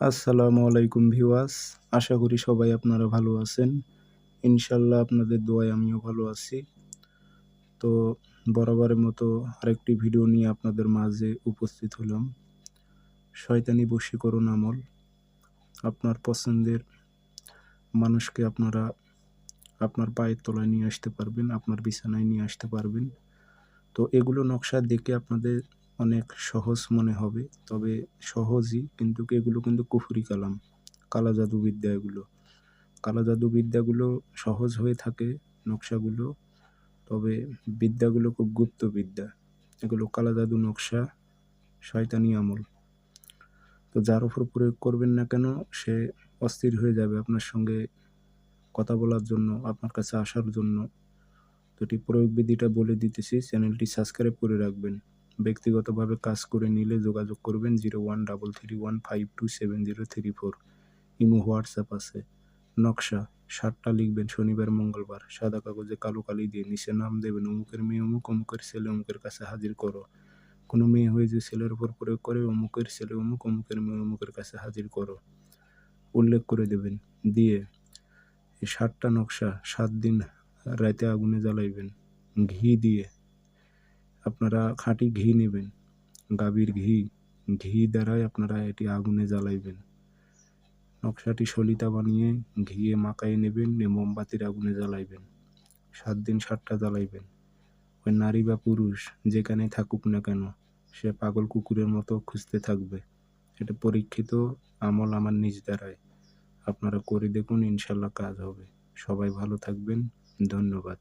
আসসালামু আলাইকুম ভিউয়ার্স, আশা করি সবাই আপনারা ভালো আছেন। ইনশাল্লাহ আপনাদের দোয়ায় আমিও ভালো আছি। তো বরাবরের মতো আরেকটি ভিডিও নিয়ে আপনাদের মাঝে উপস্থিত হলাম। শয়তানি বশীকরণ আমল। আপনার পছন্দের মানুষকে আপনারা আপনার পায়ের তলায় নিয়ে আসতে পারবেন, আপনার বিছানায় নিয়ে আসতে পারবেন। তো এগুলো নকশা দেখে আপনাদের অনেক সহজ মনে হবে, তবে সহজই কিন্তু এগুলো কিন্তু কুফুরি কালাম, কালা জাদু বিদ্যা এগুলো। কালা জাদু বিদ্যাগুলো সহজ হয়ে থাকে নকশাগুলো, তবে বিদ্যাগুলো খুব গুপ্ত বিদ্যা এগুলো কালা জাদু নকশা, শয়তানি আমল। তো যার উপর প্রয়োগ করবেন না কেন, সে অস্থির হয়ে যাবে আপনার সঙ্গে কথা বলার জন্য, আপনার কাছে আসার জন্য। তো এটি প্রয়োগ বিধিটা বলে দিতেছি, চ্যানেলটি সাবস্ক্রাইব করে রাখবেন। ব্যক্তিগতভাবে কাজ করে নিলে যোগাযোগ করবেন zero one double three one five two seven zero three four. Imo WhatsApp আছে। নকশা সাতটা লিখবেন শনিবার, মঙ্গলবার। সাদা কাগজে কালো কালি দিয়ে নিচে নাম দেবেন, অমুকের মেয়ে, অমুক, অমুকের ছেলে, অমুকের কাছে হাজির করো। কোনো মেয়ে হয়ে যে ছেলের উপর প্রয়োগ করে, অমুকের ছেলে, অমুক, অমুকের মেয়ে, অমুকের কাছে হাজির করো। উল্লেখ করে দেবেন। দিয়ে এই সাতটা নকশা সাত দিন রাতে আগুনে জ্বালাইবেন। ঘি দিয়ে আপনারা খাঁটি ঘি নেবেন। গাভীর ঘি ঘি দ্বারাই আপনারা এটি আগুনে জ্বালাইবেন। নকশাটি সলিতা বানিয়ে ঘিয়ে মাকাই নেবেন মোমবাতির আগুনে জ্বালাইবেন। সাত দিন সাতটা জ্বালাইবেন। ওই নারী বা পুরুষ যেখানে থাকুক না কেন, সে পাগল কুকুরের মতো খুঁজতে থাকবে। এটা পরীক্ষিত আমল আমার নিজ দ্বারায়। আপনারা করে দেখুন, ইনশাল্লাহ কাজ হবে। সবাই ভালো থাকবেন। ধন্যবাদ।